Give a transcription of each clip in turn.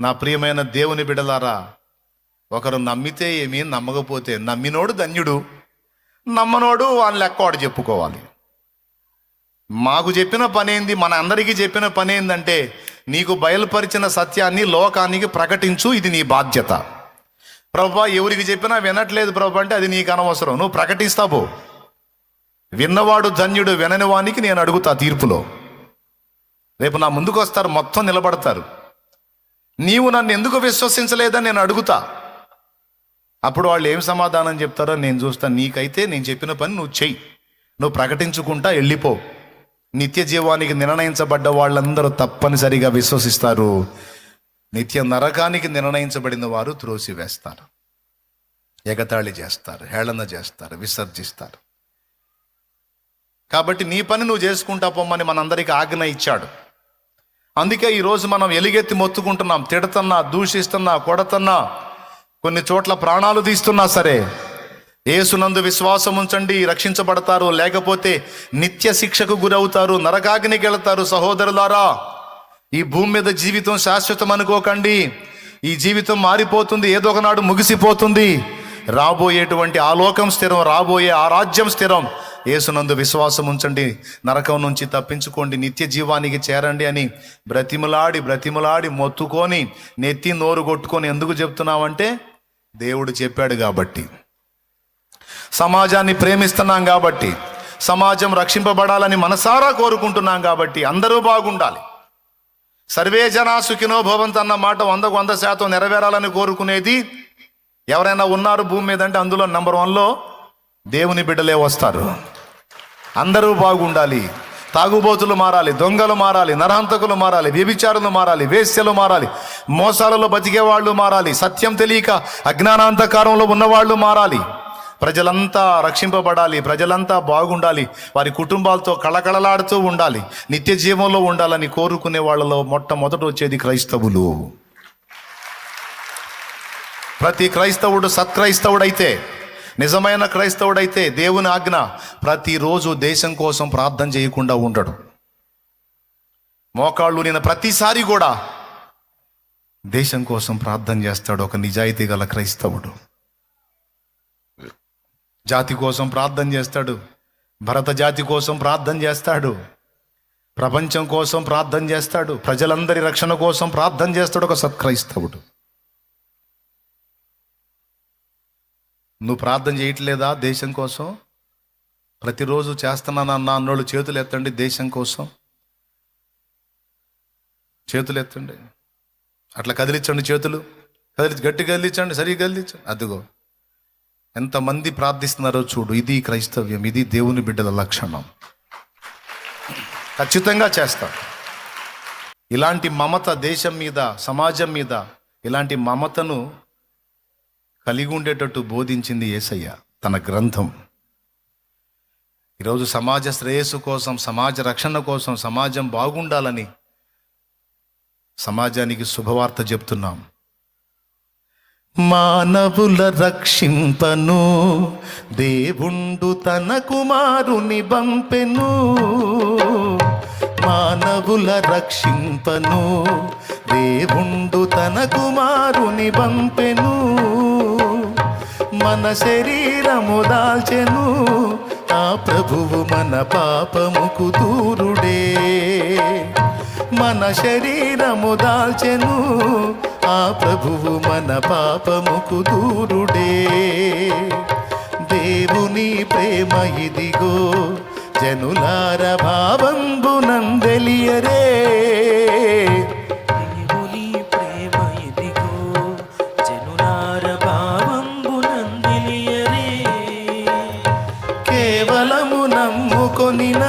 నా ప్రియమైన దేవుని బిడలారా ఒకరు నమ్మితే ఏమి నమ్మకపోతే నమ్మినోడు ధన్యుడు నమ్మనోడు వాళ్ళ లెక్కవాడు చెప్పుకోవాలి. మాకు చెప్పిన పనేంది మన అందరికీ చెప్పిన పని ఏంటంటే నీకు బయలుపరిచిన సత్యాన్ని లోకానికి ప్రకటించు ఇది నీ బాధ్యత. ప్రభా ఎవరికి చెప్పినా వినట్లేదు ప్రభు అంటే అది నీకు అనవసరం. నువ్వు ప్రకటిస్తావు విన్నవాడు ధన్యుడు వినని వానికి నేను అడుగుతా తీర్పులో. రేపు నా ముందుకు వస్తారు మొత్తం నిలబడతారు. నీవు నన్ను ఎందుకు విశ్వసించలేదని నేను అడుగుతా. అప్పుడు వాళ్ళు ఏం సమాధానం చెప్తారో నేను చూస్తాను నీకైతే నేను చెప్పిన పని నువ్వు చెయ్యి. నువ్వు ప్రకటించుకుంటా వెళ్ళిపో. నిత్య జీవానికి నిర్ణయించబడ్డ వాళ్ళందరూ తప్పనిసరిగా విశ్వసిస్తారు. నిత్య నరకానికి నిర్ణయించబడిన వారు త్రోసివేస్తారు. ఎగతాళి చేస్తారు హేళన చేస్తారు విసర్జిస్తారు. కాబట్టి నీ పని నువ్వు చేసుకుంటా పొమ్మని మనందరికీ ఆజ్ఞ ఇచ్చాడు. అందుకే ఈరోజు మనం ఎలుగెత్తి మొత్తుకుంటున్నాం. తిడుతున్నా దూషిస్తున్నా కొడతన్నా కొన్ని చోట్ల ప్రాణాలు తీస్తున్నా సరే ఏసునందు విశ్వాసం ఉంచండి రక్షించబడతారు లేకపోతే నిత్య శిక్షకు గురవుతారు నరకాగ్నికి వెళతారు సహోదరులారా. ఈ భూమి మీద జీవితం శాశ్వతం అనుకోకండి. ఈ జీవితం మారిపోతుంది ఏదో ఒకనాడు ముగిసిపోతుంది. రాబోయేటువంటి ఆ లోకం స్థిరం రాబోయే ఆ రాజ్యం స్థిరం. ఏసునందు విశ్వాసం ఉంచండి నరకం నుంచి తప్పించుకోండి నిత్య జీవానికి చేరండి అని బ్రతిమలాడి బ్రతిమలాడి మొత్తుకొని నెత్తి నోరు కొట్టుకొని ఎందుకు చెప్తున్నామంటే దేవుడు చెప్పాడు కాబట్టి. సమాజాన్ని ప్రేమిస్తున్నాం కాబట్టి సమాజం రక్షింపబడాలని మనసారా కోరుకుంటున్నాం కాబట్టి అందరూ బాగుండాలి. సర్వే జనా సుఖినో భవంత్ అన్న మాట వందకు వంద శాతం నెరవేరాలని కోరుకునేది ఎవరైనా ఉన్నారు భూమి మీద అంటే అందులో నెంబర్ వన్లో దేవుని బిడ్డలే వస్తారు. అందరూ బాగుండాలి. తాగుబోతులు మారాలి దొంగలు మారాలి నరహంతకులు మారాలి వ్యభిచారులు మారాలి వేశ్యలు మారాలి మోసాలలో బతికే వాళ్ళు మారాలి సత్యం తెలియక అజ్ఞానాంతకారంలో ఉన్నవాళ్ళు మారాలి. ప్రజలంతా రక్షింపబడాలి ప్రజలంతా బాగుండాలి వారి కుటుంబాలతో కళకళలాడుతూ ఉండాలి నిత్య జీవంలో ఉండాలని కోరుకునే వాళ్ళలో మొట్టమొదట వచ్చేది క్రైస్తవులు. ప్రతి క్రైస్తవుడు సత్క్రైస్తవుడైతే నిజమైన క్రైస్తవుడైతే దేవుని ఆజ్ఞ ప్రతిరోజు దేశం కోసం ప్రార్థన చేయకుండా ఉండడు. మోకాళ్ళు నేను ప్రతిసారి కూడా దేశం కోసం ప్రార్థన చేస్తాడు ఒక నిజాయితీ గల క్రైస్తవుడు. జాతి కోసం ప్రార్థన చేస్తాడు. భరత జాతి కోసం ప్రార్థన చేస్తాడు. ప్రపంచం కోసం ప్రార్థన చేస్తాడు. ప్రజలందరి రక్షణ కోసం ప్రార్థన చేస్తాడు ఒక సత్క్రైస్తవుడు. నువ్వు ప్రార్థన చేయట్లేదా దేశం కోసం? ప్రతిరోజు చేస్తున్నానన్న అన్నోళ్ళు చేతులు ఎత్తండి దేశం కోసం. చేతులు ఎత్తండి. అట్లా కదిలించండి చేతులు. కదిలి గట్టి కదిలించండి సరిగ్గా కదిలించండి. అదిగో. ఎంతమంది ప్రార్థిస్తున్నారో చూడు. ఇది క్రైస్తవ్యం. ఇది దేవుని బిడ్డల లక్షణం. ఖచ్చితంగా చేస్తాం. ఇలాంటి మమత దేశం మీద సమాజం మీద ఇలాంటి మమతను కలిగి ఉండేటట్టు బోధించింది యేసయ్య తన గ్రంథం. ఈరోజు సమాజ శ్రేయస్సు కోసం సమాజ రక్షణ కోసం సమాజం బాగుండాలని సమాజానికి శుభవార్త చెప్తున్నాం. మానవుల రక్షింపను దేవుండు తన కుమారుని బంపెను మానవుల రక్షింపను దేవుండు తన కుమారుని బంపెను మన శరీరము దాల్చెను. ఆ ప్రభువు మన పాపముకు దూరుడే మన శరీరము దాల్చెను. ఆ ప్రభువు మన పాపముకు దూరుడే దేవుని ప్రేమ ఇదిగో జనులార భావంబునందెలియరే నమ్ముకొనిన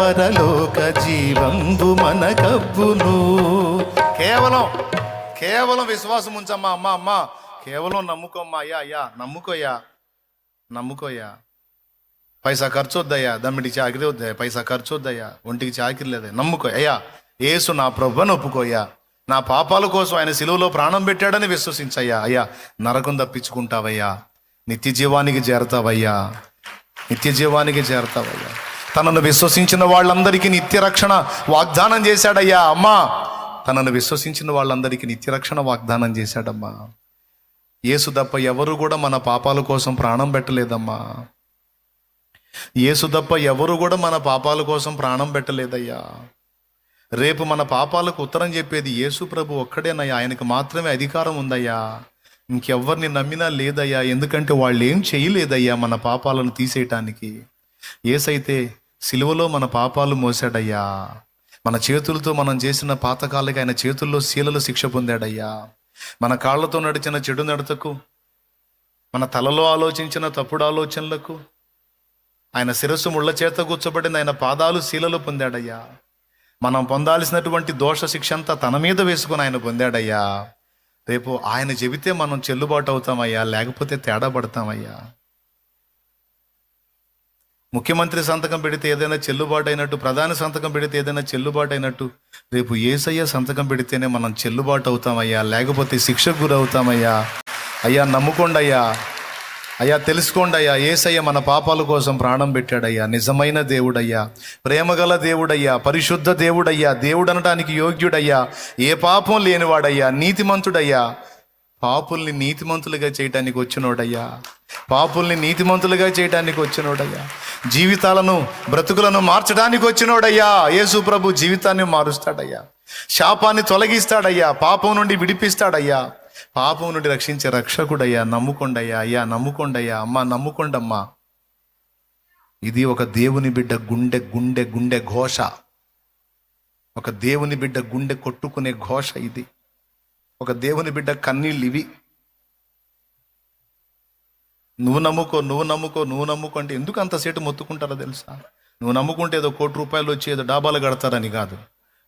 పరలోక జీవంబు మన కబ్బును. కేవలం కేవలం విశ్వాసం ఉంచమ్మా అమ్మా అమ్మా. కేవలం నమ్ముకోమ్మా అయ్యా అయ్యా. నమ్ముకోయ్యా నమ్ముకోయ్యా. పైసా ఖర్చు వద్దయ్యా దమ్మిడి చాకిరి వద్దయ్యా. పైసా ఖర్చు వద్దయ్యా ఒంటికి చాకిరి లేదయ్యా. నమ్ముకో అయ్యా. ఏసు నా ప్రభుని ఒప్పుకోయ్యా. నా పాపాల కోసం ఆయన సిలువలో ప్రాణం పెట్టాడని విశ్వసించయ్యా అయ్యా. నరకం తప్పించుకుంటావయ్యా. నిత్య జీవానికి చేరతావయ్యా. నిత్య జీవానికి చేరతావయ్యా. తనను విశ్వసించిన వాళ్ళందరికీ నిత్య రక్షణ వాగ్దానం చేశాడయ్యా అమ్మా. తనను విశ్వసించిన వాళ్ళందరికీ నిత్యరక్షణ వాగ్దానం చేశాడమ్మా. యేసు తప్ప ఎవరు కూడా మన పాపాల కోసం ప్రాణం పెట్టలేదమ్మా. యేసు తప్ప ఎవరు కూడా మన పాపాల కోసం ప్రాణం పెట్టలేదయ్యా. రేపు మన పాపాలకు ఉత్తరం చెప్పేది యేసు ప్రభు ఒక్కడేనయ్యా. ఆయనకు మాత్రమే అధికారం ఉందయ్యా. ఇంకెవ్వరిని నమ్మినా లేదయ్యా. ఎందుకంటే వాళ్ళు ఏం చేయలేదయ్యా మన పాపాలను తీసేయటానికి. ఏసైతే సిలువలో మన పాపాలు మోసాడయ్యా. మన చేతులతో మనం చేసిన పాతకాలకి ఆయన చేతుల్లో శీలలు శిక్ష పొందాడయ్యా. మన కాళ్ళతో నడిచిన చెడు నడతకు మన తలలో ఆలోచించిన తప్పుడు ఆలోచనలకు ఆయన శిరస్సు ముళ్ళ చేత కూర్చోబడిన ఆయన పాదాలు శీలలో పొందాడయ్యా. మనం పొందాల్సినటువంటి దోష శిక్ష అంతా తన మీద వేసుకుని ఆయన పొందాడయ్యా. రేపు ఆయన చెబితే మనం చెల్లుబాటు అవుతామయ్యా లేకపోతే తేడా పడతామయ్యా. ముఖ్యమంత్రి సంతకం పెడితే ఏదైనా చెల్లుబాటు అయినట్టు ప్రధాని సంతకం పెడితే ఏదైనా చెల్లుబాటు అయినట్టు రేపు ఏసయ్య సంతకం పెడితేనే మనం చెల్లుబాటు అవుతామయ్యా లేకపోతే శిక్షకు గురవుతామయ్యా. అయ్యా నమ్ముకోండి అయ్యా అయ్యా తెలుసుకోండి అయ్యా ఏసయ్య మన పాపాల కోసం ప్రాణం పెట్టాడయ్యా నిజమైన దేవుడయ్యా ప్రేమగల దేవుడయ్యా పరిశుద్ధ దేవుడయ్యా దేవుడు అనడానికి యోగ్యుడయ్యా ఏ పాపం లేనివాడయ్యా నీతిమంతుడయ్యా పాపుల్ని నీతిమంతులుగా చేయటానికి వచ్చినోడయ్యా పాపుల్ని నీతిమంతులుగా చేయటానికి వచ్చినోడయ్యా జీవితాలను బ్రతుకులను మార్చడానికి వచ్చినోడయ్యా యేసు ప్రభు జీవితాన్ని మారుస్తాడయ్యా శాపాన్ని తొలగిస్తాడయ్యా పాపం నుండి విడిపిస్తాడయ్యా పాపం నుండి రక్షించే రక్షకుడయ్యా నమ్ముకోండయ్యా అయ్యా నమ్ముకోండయ్యా అమ్మా నమ్ముకోండమ్మా. ఇది ఒక దేవుని బిడ్డ గుండె గుండె గుండె ఘోష. ఒక దేవుని బిడ్డ గుండె కొట్టుకునే ఘోష ఇది. ఒక దేవుని బిడ్డ కన్నీళ్ళు ఇవి. నువ్వు నమ్ముకో నువ్వు నమ్ముకో నువ్వు నమ్ముకో అంటే ఎందుకు అంత సేటు మొత్తుకుంటారో తెలుసా? నువ్వు నమ్ముకుంటే ఏదో కోటి రూపాయలు వచ్చి ఏదో డాబాలు కడతారని కాదు.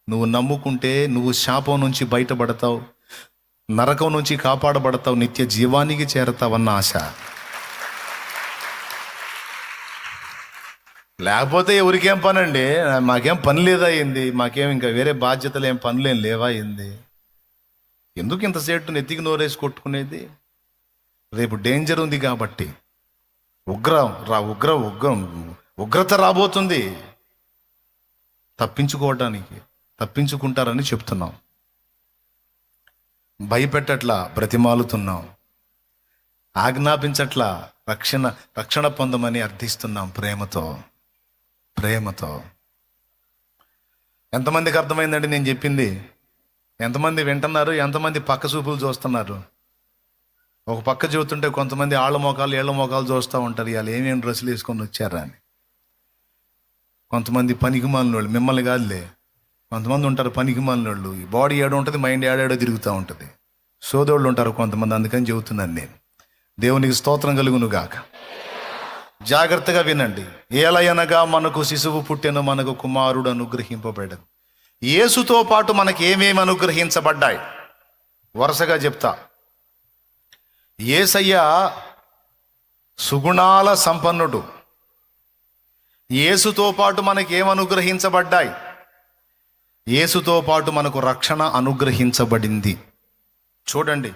నువ్వు నమ్ముకుంటే నువ్వు శాపం నుంచి బయటపడతావు. నరకం నుంచి కాపాడబడతావు నిత్య జీవానికి చేరతావన్న ఆశ. లేకపోతే ఎవరికేం పని అండి మాకేం పని లేదా అయింది మాకేం ఇంకా వేరే బాధ్యతలు ఏం పనులు ఏం లేవా అయింది ఎందుకు ఇంతసేటు నెత్తికి నోరేసి కొట్టుకునేది? రేపు డేంజర్ ఉంది కాబట్టి. ఉగ్ర రా ఉగ్ర ఉగ్రం ఉగ్రత రాబోతుంది. తప్పించుకోవడానికి తప్పించుకుంటారని చెప్తున్నాం. భయపెట్టట్లా బ్రతిమాలుతున్నాం. ఆజ్ఞాపించట్లా రక్షణ రక్షణ పొందమని అర్థిస్తున్నాం ప్రేమతో ప్రేమతో. ఎంతమందికి అర్థమైందండి నేను చెప్పింది? ఎంతమంది వింటున్నారు? ఎంతమంది పక్క చూపులు చూస్తున్నారు? ఒక పక్క చూస్తుంటే కొంతమంది ఆళ్ళ మోకాలు ఏళ్ళ మోకాలు చూస్తూ ఉంటారు. ఇవాళ ఏమేమి డ్రెస్సులు వేసుకొని వచ్చారా అని. కొంతమంది పనికి వాళ్ళు మిమ్మల్ని కాదులే. కొంతమంది ఉంటారు పనికి వాళ్ళు ఈ బాడీ ఏడో ఉంటుంది మైండ్ ఏడాడో తిరుగుతూ ఉంటుంది. సోదోళ్ళు ఉంటారు కొంతమంది అందుకని చెబుతున్నాను నేను. దేవునికి స్తోత్రం కలుగును గాక జాగ్రత్తగా వినండి. ఏలయనగా మనకు శిశువు పుట్టెను మనకు కుమారుడు అనుగ్రహింపబడదు. యేసుతో పాటు మనకి ఏమేమి అనుగ్రహించబడ్డాయి? వరుసగా చెప్తా. ఏసయ్య సుగుణాల సంపన్నుడు. యేసుతో పాటు మనకి అనుగ్రహించబడ్డాయి యేసుతో పాటు మనకు రక్షణ అనుగ్రహించబడింది. చూడండి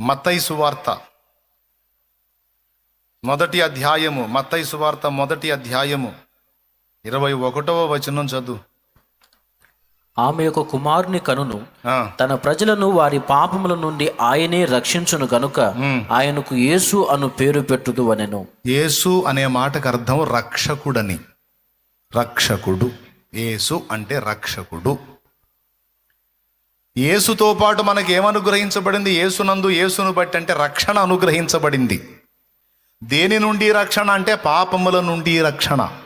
మత్తయి సువార్త మొదటి అధ్యాయము మత్తయి సువార్త మొదటి అధ్యాయము ఇరవై ఒకటవ వచనం చదువు. ఆమె యొక్క కుమారుని కనును తన ప్రజలను వారి పాపముల నుండి ఆయనే రక్షించును గనుక ఆయనకు యేసు అను పేరు పెట్టుదు అనెను యేసు అనే మాటకు అర్థం రక్షకుడని. రక్షకుడు. యేసు అంటే రక్షకుడు. యేసుతో పాటు మనకి ఏమనుగ్రహించబడింది యేసునందు యేసును బట్టి అంటే రక్షణ అనుగ్రహించబడింది. దేని నుండి రక్షణ అంటే పాపముల నుండి రక్షణ.